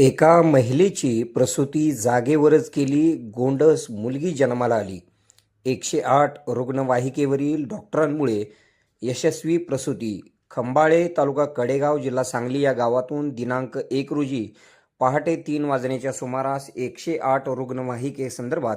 एका महिलेची प्रसूती जागेवरच केली गोंडस मुलगी जन्माला आली. एकशे आठ रुग्णवाहिकेवरील डॉक्टरांमुळे यशस्वी प्रसूती. खंबाळे तालुका कडेगाव जिल्हा सांगली या गावातून दिनांक एक रोजी पहाटे तीन वाजण्याच्या सुमारास एकशे आठ रुग्णवाहिकेसंदर्भात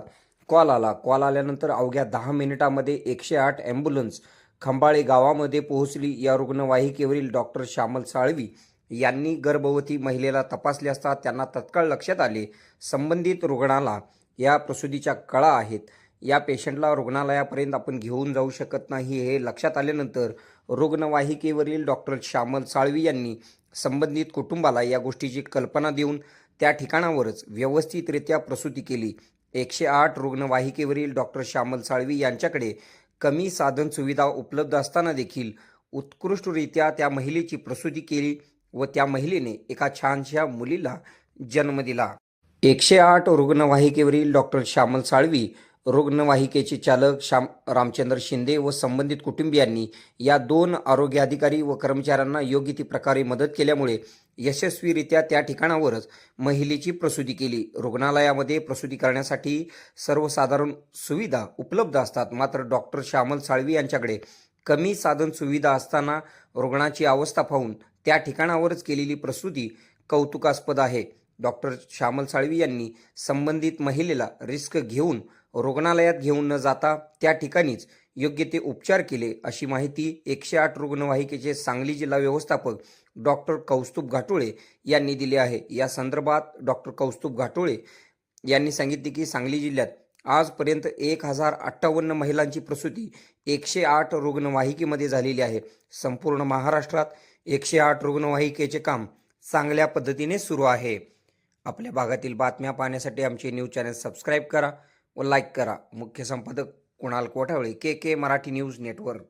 कॉल आला. कॉल आल्यानंतर अवघ्या दहा मिनिटामध्ये एकशे आठ ॲम्ब्युलन्स खंबाळे गावामध्ये पोहोचली. या रुग्णवाहिकेवरील डॉक्टर श्यामल साळवी यांनी गर्भवती महिलेला तपासले असता त्यांना तत्काळ लक्षात आले. संबंधित रुग्णाला या प्रसूतीच्या कळा आहेत. या पेशंटला रुग्णालयापर्यंत आपण घेऊन जाऊ शकत नाही हे लक्षात आल्यानंतर रुग्णवाहिकेवरील डॉक्टर श्यामल साळवी यांनी संबंधित कुटुंबाला या गोष्टीची कल्पना देऊन त्या ठिकाणावरच व्यवस्थितरित्या प्रसूती केली. एकशे आठ रुग्णवाहिकेवरील डॉक्टर श्यामल साळवी यांच्याकडे कमी साधन सुविधा उपलब्ध असताना देखील उत्कृष्टरित्या त्या महिलेची प्रसूती केली. व त्या महिलेने एका छानशा मुलीला जन्म दिला. एकशे आठ रुग्णवाहिकेवरील डॉक्टर श्यामल साळवी रुग्णवाहिकेचे चालक श्याम रामचंद्र शिंदे व संबंधित कुटुंबियांनी या दोन आरोग्य अधिकारी व कर्मचाऱ्यांना योग्य ती प्रकारे मदत केल्यामुळे यशस्वीरित्या त्या ठिकाणावरच महिलेची प्रसूती केली. रुग्णालयामध्ये प्रसूती करण्यासाठी सर्वसाधारण सुविधा उपलब्ध असतात. मात्र डॉक्टर श्यामल साळवी यांच्याकडे कमी साधन सुविधा असताना रुग्णाची अवस्था पाहून त्या ठिकाणावरच केलेली प्रसूती कौतुकास्पद आहे. डॉक्टर श्यामल साळवी यांनी संबंधित महिलेला रिस्क घेऊन रुग्णालयात घेऊन न जाता त्या ठिकाणीच योग्य ते उपचार केले अशी माहिती एकशे आठ रुग्णवाहिकेचे सांगली जिल्हा व्यवस्थापक डॉक्टर कौस्तुभ घाटोळे यांनी दिली आहे. या संदर्भात डॉक्टर कौस्तुभ घाटोळे यांनी सांगितले की सांगली जिल्ह्यात आजपर्यंत एक हजार अठ्ठावन्न महिलांची प्रसूती एकशे आठ रुग्णवाहिकेमध्ये झालेली आहे. संपूर्ण महाराष्ट्रात एकशे आठ रुग्णवाहिकेचे काम चांगल्या पद्धतीने सुरू आहे. आपल्या भागातील बातम्या पाहण्यासाठी आमचे न्यूज चॅनल सबस्क्राईब करा व लाईक करा. मुख्य संपादक Kunal Kothawale K K Marathi news network.